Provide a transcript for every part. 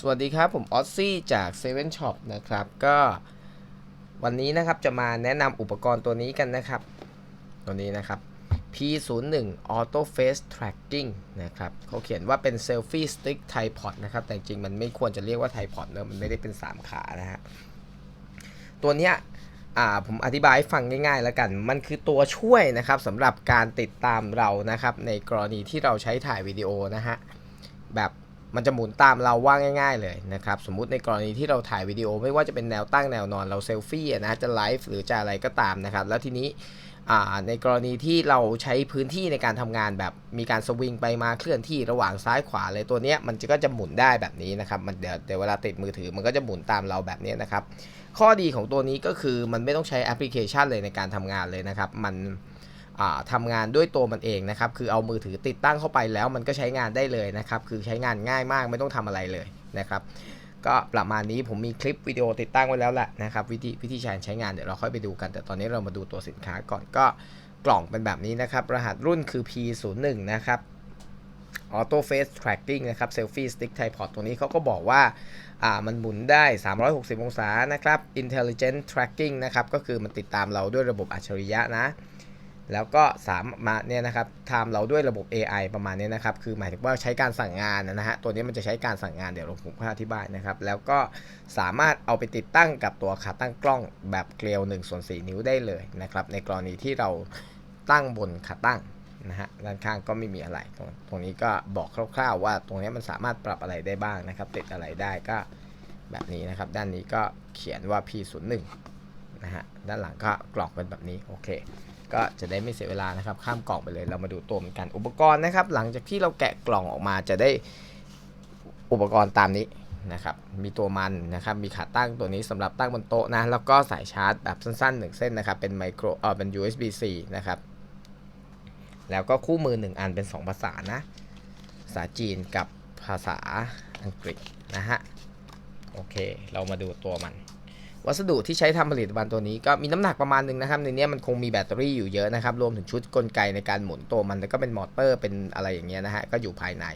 สวัสดีครับ ผมออซซี่จาก Seven Shop นะครับ ก็วันนี้นะครับจะมาแนะนำอุปกรณ์ตัวนี้กันนะครับ ตัวนี้นะครับ P01 Auto Face Tracking นะครับเขาเขียนว่าเป็น Selfie Stick Tripod นะครับ แต่จริงมันไม่ควรจะเรียกว่า Tripod เนอะมันไม่ได้เป็น 3 ขานะฮะ ตัวเนี้ยอ่าผมอธิบายให้ฟังง่ายๆแล้วกัน มันคือตัวช่วยนะครับสำหรับการติดตามเรานะครับ ในกรณีที่เราใช้ถ่ายวิดีโอนะฮะ แบบ มันจะหมุนตามเราว่าง่าย ๆ เลยนะครับ สมมุติในกรณีที่เราถ่ายวิดีโอไม่ว่าจะเป็นแนวตั้งแนวนอนเราเซลฟี่นะจะไลฟ์หรือจะอะไรก็ตามนะครับ แล้วทีนี้ในกรณีที่เราใช้พื้นที่ในการทำงานแบบมีการสวิงไปมาเคลื่อนที่ระหว่างซ้ายขวาเลยตัวเนี้ยมันก็จะหมุนได้แบบนี้นะครับมันเดี๋ยวเดี๋ยวเวลาติดมือถือมันก็จะหมุนตามเราแบบนี้นะครับ ข้อดีของตัวนี้ก็คือมันไม่ต้องใช้แอปพลิเคชันเลยในการทำงานเลยนะครับ มัน ทำงานด้วยตัวมันเองนะครับ คือเอามือถือติดตั้งเข้าไปแล้วมันก็ใช้งานได้เลยนะครับ คือใช้งานง่ายมากไม่ต้องทำอะไรเลยนะครับ ก็ประมาณนี้ผมมีคลิปวิดีโอติดตั้งไว้แล้วแหละนะครับวิธีวิธีการใช้งานเดี๋ยวเราค่อยไปดูกัน แต่ตอนนี้เรามาดูตัวสินค้าก่อนก็กล่องเป็นแบบนี้นะครับ รหัสรุ่นคือ P01 นะครับ Auto Face Tracking นะครับ Selfie Stick Tripod ตัวนี้เขาก็บอกว่า่ามันหมุนได้ 360 องศานะครับ Intelligent Tracking นะครับ ก็คือมันติดตามเราด้วยระบบอัจฉริยะนะ แล้วก็สามารถเนี่ยนะครับทำเราด้วยระบบ AI ประมาณนี้นะครับ คือหมายถึงว่าใช้การสั่งงานนะฮะ ตัวนี้มันจะใช้การสั่งงานเดี๋ยวผมอธิบายนะครับ แล้วก็สามารถเอาไปติดตั้งกับตัวขาตั้งกล้องแบบเกลียว1ส่วน4นิ้วได้เลยนะครับ ในกรณีที่เราตั้งบนขาตั้งนะฮะ ด้านข้างก็ไม่มีอะไร ตรงตรงนี้ก็บอกคร่าวๆว่าตรงนี้มันสามารถปรับอะไรได้บ้างนะครับ ติดอะไรได้ก็แบบนี้นะครับ ด้านนี้ก็เขียนว่า P01 นะฮะ ด้านหลังก็กล่องเป็นแบบนี้ โอเค ก็จะได้ไม่เสียเวลานะครับ ข้ามกล่องไปเลยเรามาดูตัวมันกันอุปกรณ์นะครับ หลังจากที่เราแกะกล่องออกมาจะได้อุปกรณ์ตามนี้นะครับมีตัวมันนะครับมีขาตั้งตัวนี้สำหรับตั้งบนโต๊ะนะแล้วก็สายชาร์จแบบสั้นๆ 1 เส้นนะครับเป็นไมโครเออเป็น USB-C นะครับแล้วก็คู่มือ 1 อันเป็น 2 ภาษานะภาษาจีนกับภาษาอังกฤษนะฮะโอเค เรามาดูตัวมัน วัสดุที่ใช้ทำผลิตภัณฑ์ตัวนี้ก็มีน้ำหนักประมาณหนึงนะครับ ในนี้มันคงมีแบตเตอรี่อยู่เยอะนะครับ รวมถึงชุดกลไกในการหมุนตัวมันแล้วก็เป็นมอเตอร์เป็นอะไรอย่างเงี้ยนะฮะก็อยู่ภายใน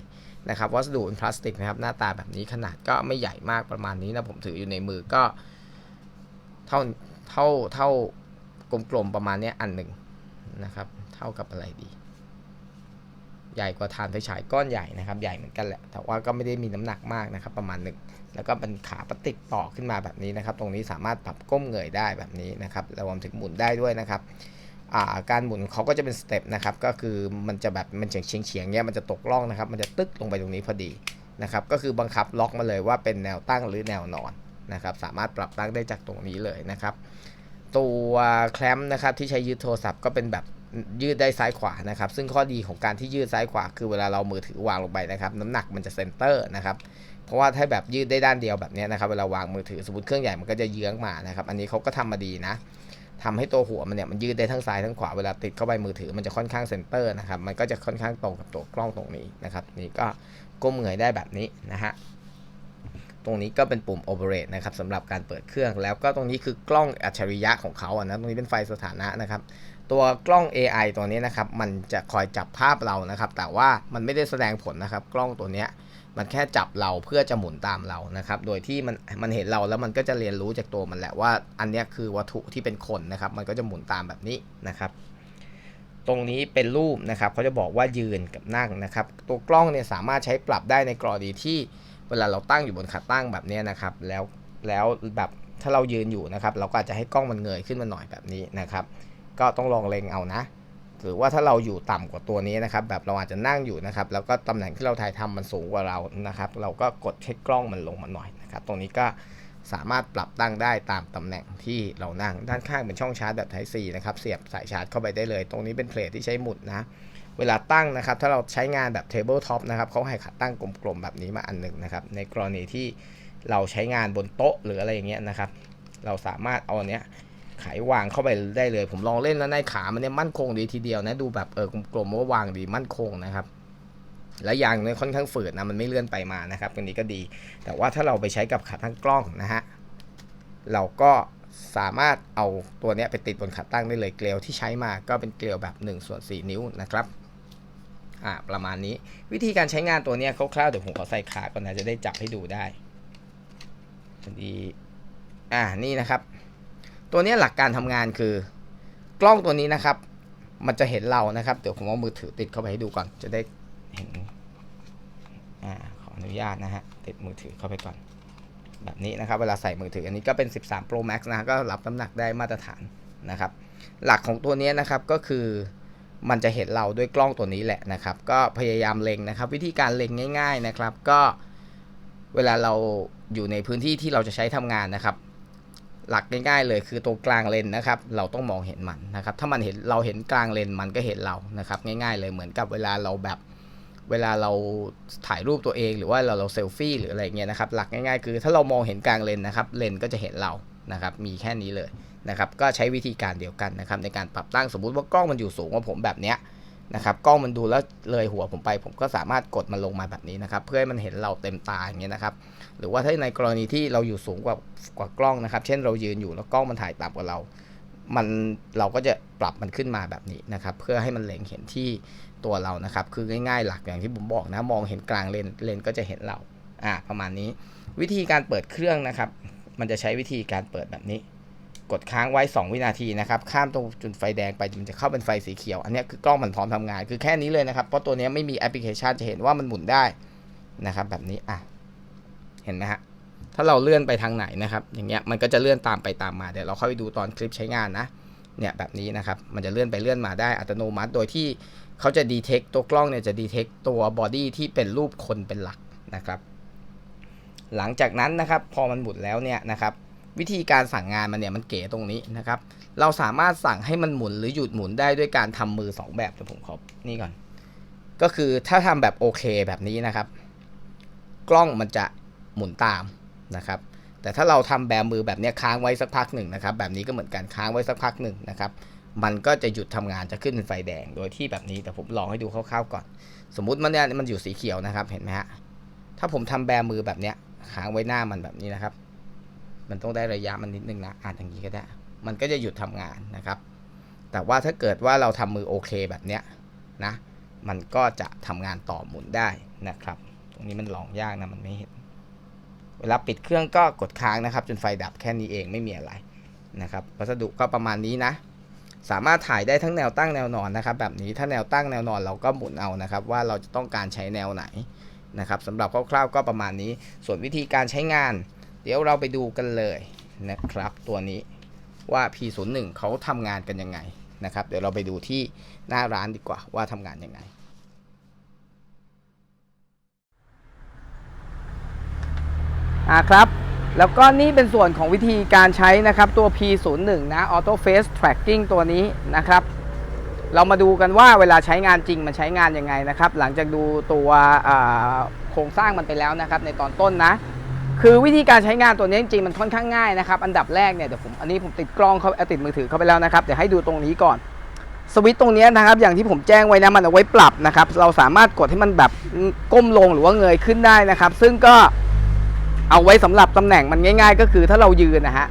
นะครับวัสดุเป็นพลาสติกนะครับหน้าตาแบบนี้ขนาดก็ไม่ใหญ่มากประมาณนี้นะผมถืออยู่ในมือก็ เท่าเท่าเท่ากลมๆประมาณนี้อันหนึ่งนะครับ เท่ากับอะไรดี ใหญ่กว่าฐานไฟฉายก้อนใหญ่นะครับ ใหญ่เหมือนกันแหละ แต่ว่าก็ไม่ได้มีน้ำหนักมากนะครับ ประมาณหนึ่งแล้วก็เป็นขาพลาสติกต่อขึ้นมาแบบนี้นะครับ ตรงนี้สามารถปรับก้มเงยได้แบบนี้นะครับรวมถึงหมุนได้ด้วยนะครับาการหมุนเขาก็จะเป็นสเต็ปนะครับ ก็คือมันจะแบบมันเฉียงเฉียงเงี้ยมันจะตกล่องนะครับ มันจะตึกลงไปตรงนี้พอดีนะครับ ก็คือบังคับล็อกมาเลยว่าเป็นแนวตั้งหรือแนวนอนนะครับ สามารถปรับตั้งได้จากตรงนี้เลยนะครับ ตัวแคลมนะครับที่ใช้ยืดโทรศัพท์ก็เป็นแบบ ยืดได้ซ้ายขวานะครับ ซึ่งข้อดีของการที่ยืดซ้ายขวา คือเวลาเรามือถือวางลงไปนะครับ น้ำหนักมันจะเซนเตอร์นะครับ เพราะว่าถ้าแบบยืดได้ด้านเดียวแบบนี้นะครับ เวลาวางมือถือสมมติเครื่องใหญ่มันก็จะเยื้องมานะครับ อันนี้เขาก็ทำมาดีนะทำให้ตัวหัวมันเนี่ยมันยืดได้ทั้งซ้ายทั้งขวา เวลาติดเข้าไปมือถือมันจะค่อนข้างเซนเตอร์นะครับ มันก็จะค่อนข้างตรงกับตัวกล้องตรงนี้นะครับ นี่ก็ก้มเงยได้แบบนี้นะฮะตรงนี้ก็เป็นปุ่ม operate นะครับสำหรับการเปิดเครื่องแล้วก็ตรงนี้คือกล้องอัจฉริยะของเขาอะนะตรงนี้เป็นไฟสถานะนะครับ ตัวกล้อง AI ตัวนี้นะครับ มันจะคอยจับภาพเรานะครับ แต่ว่ามันไม่ได้แสดงผลนะครับ กล้องตัวนี้มันแค่จับเราเพื่อจะหมุนตามเรานะครับ โดยที่มันมันเห็นเราแล้วมันก็จะเรียนรู้จากตัวมันแหละว่า อันนี้คือวัตถุที่เป็นคนนะครับ มันก็จะหมุนตามแบบนี้นะครับ ตรงนี้เป็นรูปนะครับเขาจะบอกว่ายืนกับนั่งนะครับ ตัวกล้องเนี่ยสามารถใช้ปรับได้ในกรณีที่เวลาเราตั้งอยู่บนขาตั้งแบบนี้นะครับ แล้วแล้วแบบถ้าเรายืนอยู่นะครับ เราก็อาจจะให้กล้องมันเงยขึ้นมาหน่อยแบบนี้นะครับ ก็ต้องลองเล็งเอานะหรือว่าถ้าเราอยู่ต่ำกว่าตัวนี้นะครับ แบบเราอาจจะนั่งอยู่นะครับ แล้วก็ตำแหน่งที่เราถ่ายทำมันสูงกว่าเรานะครับ เราก็กดให้กล้องมันลงมาหน่อยนะครับ ตรงนี้ก็สามารถปรับตั้งได้ตามตำแหน่งที่เรานั่ง ด้านข้างเป็นช่องชาร์จแบบ Type C นะครับ เสียบสายชาร์จเข้าไปได้เลย ตรงนี้เป็นเพลทที่ใช้หมุดนะ เวลาตั้งนะครับ ถ้าเราใช้งานแบบ Table Top นะครับเขาให้ขาตั้งกลมๆแบบนี้มาอันหนึ่งนะครับ ในกรณีที่เราใช้งานบนโต๊ะหรืออะไรอย่างเงี้ยนะครับ เราสามารถเอาเนี้ย ไขวางเข้าไปได้เลย ผมลองเล่นแล้วในขามันเนี่ยมั่นคงดีทีเดียวนะดูแบบเออกลมๆว่าวางดีมั่นคงนะครับและยางเนี่ยค่อนข้างฝืดนะมันไม่เลื่อนไปมานะครับตรงนี้ก็ดี แต่ว่าถ้าเราไปใช้กับขาตั้งกล้องนะฮะเราก็สามารถเอาตัวเนี้ยไปติดบนขาตั้งได้เลยเกลียวที่ใช้มาก็เป็นเกลียวแบบ1ส่วน4 นิ้วนะครับอ่าประมาณนี้วิธีการใช้งานตัวเนี้ยคร่าวๆเดี๋ยวผมขอใส่ขาก่อนนะจะได้จับให้ดูได้พอดีอ่านี่นะครับ ตัวนี้หลักการทำงานคือกล้องตัวนี้นะครับ มันจะเห็นเรานะครับ เดี๋ยวผมเอามือถือติดเข้าไปให้ดูก่อน จะได้เห็นอ่าขออนุญาตนะฮะ ติดมือถือเข้าไปก่อน แบบนี้นะครับ เวลาใส่มือถืออันนี้ก็เป็น 13 Pro Max นะก็รับน้ำหนักได้มาตรฐานนะครับ หลักของตัวนี้นะครับก็คือมันจะเห็นเราด้วยกล้องตัวนี้แหละนะครับ ก็พยายามเล็งนะครับ วิธีการเล็งง่าย ๆนะครับ ก็เวลาเราอยู่ในพื้นที่ที่เราจะใช้ทำงานนะครับ หลักง่ายๆเลยคือตรงกลางเลนนะครับ เราต้องมองเห็นมันนะครับ ถ้ามันเห็นเราเห็นกลางเลนมันก็เห็นเรานะครับ ง่ายๆเลยเหมือนกับเวลาเราแบบเวลาเราถ่ายรูปตัวเองหรือว่าเราเราเซลฟี่หรืออะไรเงี้ยนะครับ หลักง่ายๆ คือถ้าเรามองเห็นกลางเลนนะครับ เลนก็จะเห็นเรานะครับ มีแค่นี้เลยนะครับ ก็ใช้วิธีการเดียวกันนะครับ ในการปรับตั้งสมมุติว่ากล้องมันอยู่สูงกว่าผมแบบเนี้ย นะครับกล้องมันดูแล้วเลยหัวผมไป ผมก็สามารถกดมันลงมาแบบนี้นะครับ เพื่อให้มันเห็นเราเต็มตาอย่างเงี้ยนะครับ หรือว่าถ้าในกรณีที่เราอยู่สูงกว่ากว่ากล้องนะครับ เช่นเรายืนอยู่แล้วกล้องมันถ่ายต่ำกว่าเรา มันเราก็จะปรับมันขึ้นมาแบบนี้นะครับ เพื่อให้มันเล็งเห็นที่ตัวเรานะครับ คือง่ายๆหลักอย่างที่ผมบอกนะ มองเห็นกลางเลนเลนก็จะเห็นเราอ่าประมาณนี้ วิธีการเปิดเครื่องนะครับ มันจะใช้วิธีการเปิดแบบนี้ กดค้างไว้ 2 วินาทีนะครับข้ามตรงจุดไฟแดงไปมันจะเข้าเป็นไฟสีเขียว อันนี้คือกล้องมันพร้อมทำงานคือแค่นี้เลยนะครับ เพราะตัวนี้ไม่มีแอปพลิเคชันจะเห็นว่ามันหมุนได้นะครับ แบบนี้อะเห็นไหมฮะถ้าเราเลื่อนไปทางไหนนะครับ อย่างเงี้ยมันก็จะเลื่อนตามไปตามมาเดี๋ยวเราเข้าไปดูตอนคลิปใช้งานนะเนี่ยแบบนี้นะครับ มันจะเลื่อนไปเลื่อนมาได้อัตโนมัติ โดยที่เขาจะดีเทคตัวกล้องเนี่ยจะดีเทคตัวบอดี้ที่เป็นรูปคนเป็นหลักนะครับ หลังจากนั้นนะครับ พอมันหมุนแล้วเนี่ยนะครับ วิธีการสั่งงานมันเนี่ยมันเก๋ตรงนี้นะครับ เราสามารถสั่งให้มันหมุนหรือหยุดหมุนได้ด้วยการทำมือ 2 แบบเดี๋ยวผมขอนี่ก่อน ก็คือถ้าทำแบบโอเคแบบนี้นะครับ กล้องมันจะหมุนตามนะครับ แต่ถ้าเราทำแบบมือแบบเนี้ยค้างไว้สักพักหนึ่งนะครับ แบบนี้ก็เหมือนกันค้างไว้สักพักหนึ่งนะครับ มันก็จะหยุดทำงานจะขึ้นเป็นไฟแดงโดยที่แบบนี้แต่ผมลองให้ดูคร่าวๆก่อน สมมุติมันเนี่ยมันอยู่สีเขียวนะครับเห็นไหมฮะถ้าผมทำแบมือแบบเนี้ยค้างไว้หน้ามันแบบนี้นะครับ มันต้องได้ระยะมันนิดนึงนะอ่านอย่างนี้ก็ได้ มันก็จะหยุดทำงานนะครับ แต่ว่าถ้าเกิดว่าเราทำมือโอเคแบบเนี้ยนะมันก็จะทำงานต่อหมุนได้นะครับ ตรงนี้มันลองยากนะมันไม่เห็น เวลาปิดเครื่องก็กดค้างนะครับ จนไฟดับแค่นี้เองไม่มีอะไรนะครับวัสดุก็ประมาณนี้นะ สามารถถ่ายได้ทั้งแนวตั้งแนวนอนนะครับ แบบนี้ถ้าแนวตั้งแนวนอนเราก็หมุนเอานะครับ ว่าเราจะต้องการใช้แนวไหนนะครับสำหรับคร่าวๆก็ประมาณนี้ ส่วนวิธีการใช้งาน ดี๋ยวเราไปดูกันเลยนะครับตัวนี้ว่า P01 เขาทำงานกันยังไงนะครับ เดี๋ยวเราไปดูที่หน้าร้านดีกว่าว่าทำงานยังไง อ่าครับ แล้วก็นี่เป็นส่วนของวิธีการใช้นะครับตัว P01 นะ Auto Face Tracking ตัวนี้นะครับ เรามาดูกันว่าเวลาใช้งานจริงมันใช้งานยังไงนะครับ หลังจากดูตัวโครงสร้างมันไปแล้วนะครับ ในตอนต้นนะ คือวิธีการใช้งานตัวนี้จริงๆมันค่อนข้างง่ายนะครับอันดับแรกเนี่ยเดี๋ยวผมอันนี้ผมติดกล้องเขาติดมือถือเข้าไปแล้วนะครับเดี๋ยวให้ดูตรงนี้ก่อนสวิตช์ตรงนี้นะครับอย่างที่ผมแจ้งไว้นะมันเอาไว้ปรับนะครับเราสามารถกดให้มันแบบก้มลงหรือว่าเงยขึ้นได้นะครับ ซึ่งก็เอาไว้สำหรับตำแหน่งมันง่าย ๆ ก็คือถ้าเรายืนนะฮะ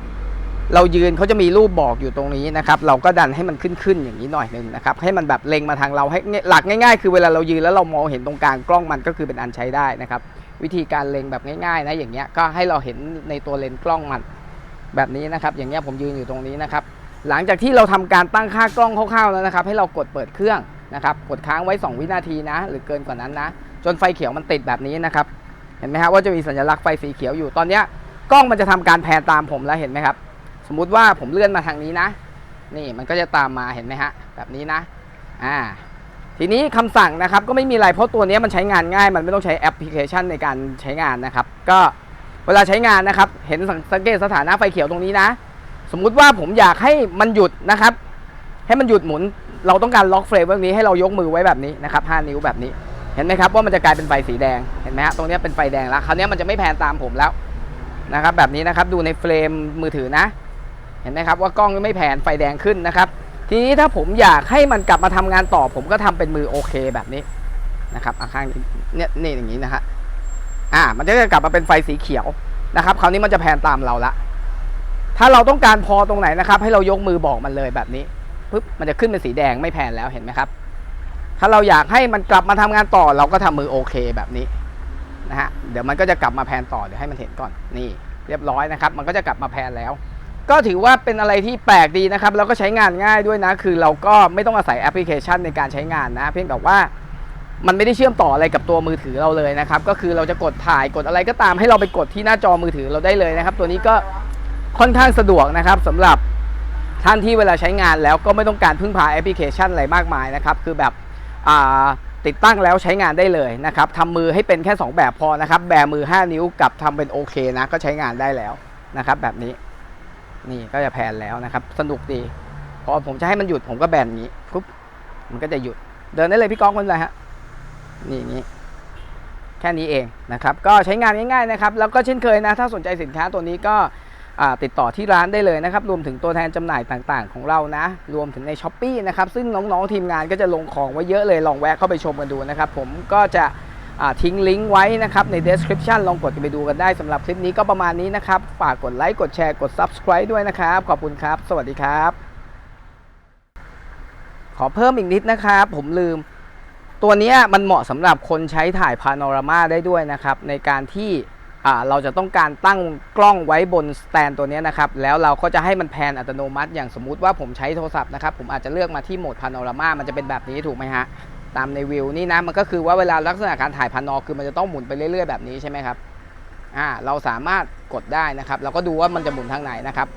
เรายืนเขาจะมีรูปบอกอยู่ตรงนี้นะครับเราก็ดันให้มันขึ้นขึ้นอย่างนี้หน่อยหนึ่งนะครับให้มันแบบเล็งมาทางเราให้หลักง่าย ๆ คือเวลาเรายืนแล้วเรามองเห็นตรงกลางกล้องมันก็คือเป็นอันใช้ได้นะครับ วิธีการเล็งแบบง่ายๆนะอย่างเงี้ยก็ให้เราเห็นในตัวเลนส์กล้องมันแบบนี้นะครับ อย่างเงี้ยผมยืนอยู่ตรงนี้นะครับ หลังจากที่เราทำการตั้งค่ากล้องคร่าวๆแล้วนะครับ ให้เรากดเปิดเครื่องนะครับ กดค้างไว้ 2 วินาทีนะ หรือเกินกว่านั้นนะ จนไฟเขียวมันติดแบบนี้นะครับ เห็นไหมครับว่าจะมีสัญลักษณ์ไฟสีเขียวอยู่ตอนเนี้ยกล้องมันจะทำการแพนตามผมแล้วเห็นไหมครับ สมมุติว่าผมเลื่อนมาทางนี้นะ นี่มันก็จะตามมาเห็นไหมฮะแบบนี้นะ อ่า ทีนี้คำสั่งนะครับก็ไม่มีอะไรเพราะตัวนี้มันใช้งานง่าย มันไม่ต้องใช้แอปพลิเคชันในการใช้งานนะครับ ก็เวลาใช้งานนะครับ เห็นสังเกตสถานะไฟเขียวตรงนี้นะ สมมุติว่าผมอยากให้มันหยุดนะครับ ให้มันหยุดหมุน เราต้องการล็อกเฟรมแบบนี้ให้เรายกมือไว้แบบนี้นะครับ5นิ้วแบบนี้เห็นไหมครับว่ามันจะกลายเป็นไฟสีแดงเห็นไหมฮะตรงนี้เป็นไฟแดงแล้วคราวนี้มันจะไม่แพนตามผมแล้วนะครับ แบบนี้นะครับดูในเฟรมมือถือนะ เห็นไหมครับว่ากล้องไม่แผนไฟแดงขึ้นนะครับ ทีนี้ถ้าผมอยากให้มันกลับมาทำงานต่อ ผมก็ทำเป็นมือโอเคแบบนี้นะครับอะข้างนี้เนี่ยนี่อย่างนี้นะฮะอ่า มันจะกลับมาเป็นไฟสีเขียวนะครับ คราวนี้มันจะแผนตามเราละ ถ้าเราต้องการพอตรงไหนนะครับ ให้เรายกมือบอกมันเลยแบบนี้ปุ๊บมันจะขึ้นเป็นสีแดงไม่แผนแล้วเห็นไหมครับ ถ้าเราอยากให้มันกลับมาทำงานต่อ เราก็ทำมือโอเคแบบนี้นะฮะเดี๋ยวมันก็จะกลับมาแผนต่อเดี๋ยวให้มันเห็นก่อนนี่ เรียบร้อยนะครับ มันก็จะกลับมาแพนแล้ว ก็ถือว่าเป็นอะไรที่แปลกดีนะครับ แล้วก็ใช้งานง่ายด้วยนะ คือเราก็ไม่ต้องอาศัยแอปพลิเคชันในการใช้งานนะ เพียงแต่ว่ามันไม่ได้เชื่อมต่ออะไรกับตัวมือถือเราเลยนะครับ ก็คือเราจะกดถ่ายกดอะไรก็ตามให้เราไปกดที่หน้าจอมือถือเราได้เลยนะครับ ตัวนี้ก็ค่อนข้างสะดวกนะครับสำหรับท่านที่เวลาใช้งานแล้วก็ไม่ต้องการพึ่งพาแอปพลิเคชันอะไรมากมายนะครับ คือแบบติดตั้งแล้วใช้งานได้เลยนะครับทำมือให้เป็นแค่ 2 แบบพอนะครับ แบมือ 5 นิ้วกับทำเป็นโอเคนะก็ใช้งานได้แล้วนะครับแบบนี้ นี่ก็จะแพนแล้วนะครับ สนุกดี พอผมจะให้มันหยุดผมก็แบนอย่างนี้ปุ๊บมันก็จะหยุด เดินได้เลยพี่ก้องคนอะไรฮะ นี่อย่างนี้แค่นี้เองนะครับ ก็ใช้งานง่ายๆนะครับ แล้วก็เช่นเคยนะ ถ้าสนใจสินค้าตัวนี้ก็ติดต่อที่ร้านได้เลยนะครับ รวมถึงตัวแทนจำหน่ายต่างๆ ของเรานะ รวมถึงในช้อปปีนะครับ ซึ่งน้องๆทีมงานก็จะลงของไว้เยอะเลย ลองแวะเข้าไปชมกันดูนะครับ ผมก็จะ ทิ้งลิงก์ไว้นะครับใน description ลองกดไปดูกันได้สำหรับคลิปนี้ก็ประมาณนี้นะครับ ฝากกดไลค์กดแชร์กด subscribe ด้วยนะครับ ขอบคุณครับ สวัสดีครับ ขอเพิ่มอีกนิดนะครับ ผมลืม ตัวนี้มันเหมาะสำหรับคนใช้ถ่ายพาโนรามาได้ด้วยนะครับ ในการที่เราจะต้องการตั้งกล้องไว้บนสแตนตัวนี้นะครับ แล้วเราก็จะให้มันแพนอัตโนมัติ อย่างสมมุติว่าผมใช้โทรศัพท์นะครับ ผมอาจจะเลือกมาที่โหมดพาโนรามามันจะเป็นแบบนี้ถูกไหมฮะ ตามในวิวนี่นะมันก็คือว่าเวลาลักษณะการถ่ายพานอคือมันจะต้องหมุนไปเรื่อยๆแบบนี้ใช่ไหมครับอ่าเราสามารถกดได้นะครับเราก็ดูว่ามันจะหมุนทางไหนนะครับ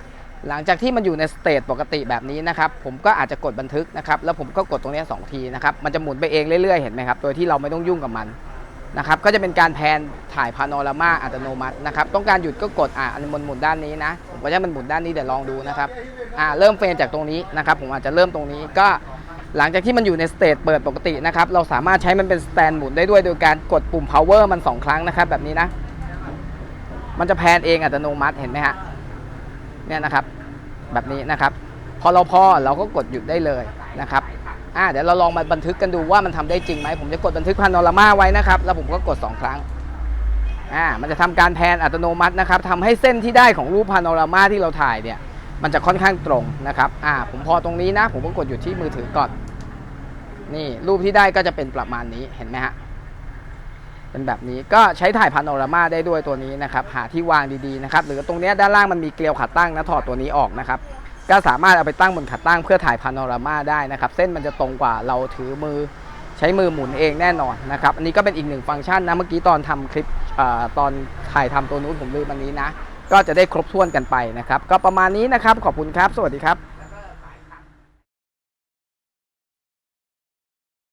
หลังจากที่มันอยู่ในสเตจปกติแบบนี้นะครับผมก็อาจจะกดบันทึกนะครับแล้วผมก็กดตรงนี้ยสองทีนะครับมันจะหมุนไปเองเรื่อยๆเห็นไหมครับโดยที่เราไม่ต้องยุ่งกับมันนะครับก็จะเป็นการแพนถ่ายพาโนรามาอัตโนมัตินะครับต้องการหยุดก็กดอ่าอันมันหมุนด้านนี้นะผมก็จะให้มันหมุนด้านนี้เดี๋ยวลองดูนะครับอ่าเริ่มเฟรมจากตรงนี้นะครับผมอาจจะเริ่มตรงนี้ก็ หลังจากที่มันอยู่ในสเตจเปิดปกตินะครับ เราสามารถใช้มันเป็นสแตนหมุนได้ด้วยโดยการกดปุ่ม power มัน 2 ครั้งนะครับ แบบนี้นะ มันจะแพนเองอัตโนมัติเห็นไหมฮะ เนี่ยนะครับ แบบนี้นะครับ พอเราพอเราก็กดหยุดได้เลยนะครับ อ่าเดี๋ยวเราลองมาบันทึกกันดูว่ามันทำได้จริงไหม ผมจะกดบันทึกพานอรามาไว้นะครับ แล้วผมก็กด 2 ครั้ง อ่า มันจะทำการแพนอัตโนมัตินะครับทำให้เส้นที่ได้ของรูปพานอรามาที่เราถ่ายเนี่ย มันจะค่อนข้างตรงนะครับ อ่า ผมพอตรงนี้นะ ผมก็กดอยู่ที่มือถือก่อน นี่รูปที่ได้ก็จะเป็นประมาณนี้ เห็นไหมฮะ เป็นแบบนี้ ก็ใช้ถ่ายพาโนรามาได้ด้วยตัวนี้นะครับ หาที่วางดีๆนะครับ หรือตรงเนี้ยด้านล่างมันมีเกลียวขาตั้งนะ ถอดตัวนี้ออกนะครับ ก็สามารถเอาไปตั้งบนขาตั้งเพื่อถ่ายพาโนรามาได้นะครับ เส้นมันจะตรงกว่าเราถือมือใช้มือหมุนเองแน่นอนนะครับ อันนี้ก็เป็นอีกหนึ่งฟังก์ชันนะ เมื่อกี้ตอนทำคลิปอาตอนถ่ายทำตัวนู้นผมลืมอันนี้นะ ก็จะได้ครบถ้วนกันไปนะครับ ก็ประมาณนี้นะครับ ขอบคุณครับ สวัสดีครับ